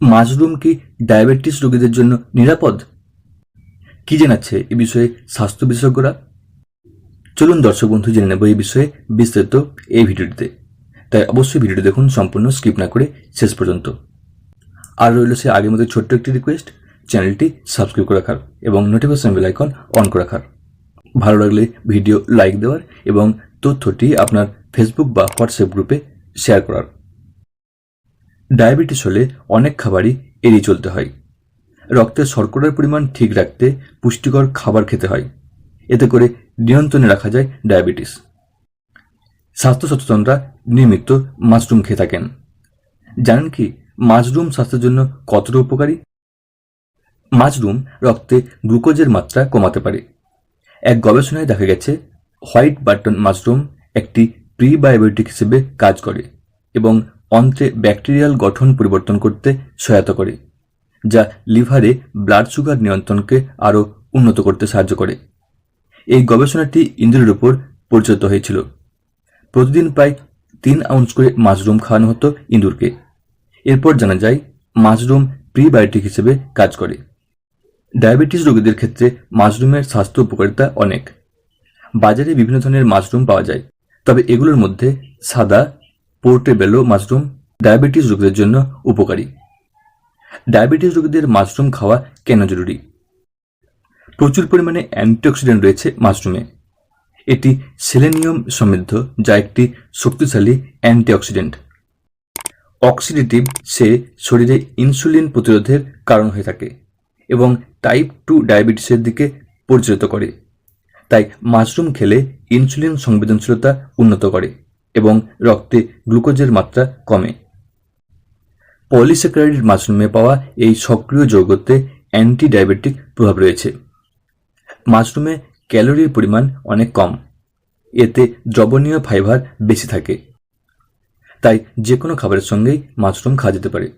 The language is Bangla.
মাশরুম কি ডায়াবেটিস রোগীদের জন্য নিরাপদ? কি জানাচ্ছে এ বিষয়ে স্বাস্থ্য বিশেষজ্ঞরা? চলুন দর্শক বন্ধু, জেনে নেব এই বিষয়ে বিস্তারিত এই ভিডিওটিতে। তাই অবশ্যই ভিডিওটি দেখুন, সম্পূর্ণ স্কিপ না করে শেষ পর্যন্ত। আর রইল সে আগের মতো ছোট্ট একটি রিকোয়েস্ট, চ্যানেলটি সাবস্ক্রাইব করে রাখার এবং নোটিফিকেশন বেল আইকন অন করে রাখার। ভালো লাগলে ভিডিও লাইক দেওয়ার এবং তথ্যটি আপনার ফেসবুক বা হোয়াটসঅ্যাপ গ্রুপে শেয়ার করার। ডায়াবেটিস হলে অনেক খাবারই এড়িয়ে চলতে হয়। রক্তে শর্করার পরিমাণ ঠিক রাখতে পুষ্টিকর খাবার খেতে হয়। এতে করে নিয়ন্ত্রণে রাখা যায় ডায়াবেটিস। স্বাস্থ্য সচেতনরা নিয়মিত মাশরুম খেয়ে থাকেন। জানেন কি মাশরুম স্বাস্থ্যের জন্য কতটা উপকারী? মাশরুম রক্তে গ্লুকোজের মাত্রা কমাতে পারে। এক গবেষণায় দেখা গেছে, হোয়াইট বাটন মাশরুম একটি প্রিবায়োটিক হিসেবে কাজ করে এবং অন্ত্রে ব্যাকটেরিয়াল গঠন পরিবর্তন করতে সহায়তা করে, যা লিভারে ব্লাড সুগার নিয়ন্ত্রণকে আরও উন্নত করতে সাহায্য করে। এই গবেষণাটি ইন্দ্রের উপর পরিচালিত হয়েছিল। প্রতিদিন প্রায় তিন আউন্স করে মাশরুম খাওয়ানো হতো ইঁদুরকে। এরপর জানা যায়, মাশরুম প্রিবায়োটিক হিসেবে কাজ করে। ডায়াবেটিস রোগীদের ক্ষেত্রে মাশরুমের স্বাস্থ্য উপকারিতা অনেক। বাজারে বিভিন্ন ধরনের মাশরুম পাওয়া যায়, তবে এগুলোর মধ্যে সাদা পোর্টেবেলো মাশরুম ডায়াবেটিস রোগীদের জন্য উপকারী। ডায়াবেটিস রোগীদের মাশরুম খাওয়া কেন জরুরি? প্রচুর পরিমাণে অ্যান্টিঅক্সিডেন্ট রয়েছে মাশরুমে। এটি সেলেনিয়াম সমৃদ্ধ, যা একটি শক্তিশালী অ্যান্টিঅক্সিডেন্ট। অক্সিডেটিভ, সে শরীরে ইনসুলিন প্রতিরোধের কারণ হয়ে থাকে এবং টাইপ টু ডায়াবেটিসের দিকে পরিচালিত করে। তাই মাশরুম খেলে ইনসুলিন সংবেদনশীলতা উন্নত করে। এবং রক্তে গ্লুকোজের মাত্রা কমে। পলিস্যাকারাইড মাশরুমে পাওয়া এই সক্রিয় যৌগতে অ্যান্টি ডায়াবেটিক প্রভাব রয়েছে। মাশরুমে ক্যালোরির পরিমাণ অনেক কম। এতে দ্রবণীয় ফাইবার বেশি থাকে। তাই যে কোনো খাবারের সঙ্গেই মাশরুম খাওয়া যেতে পারে।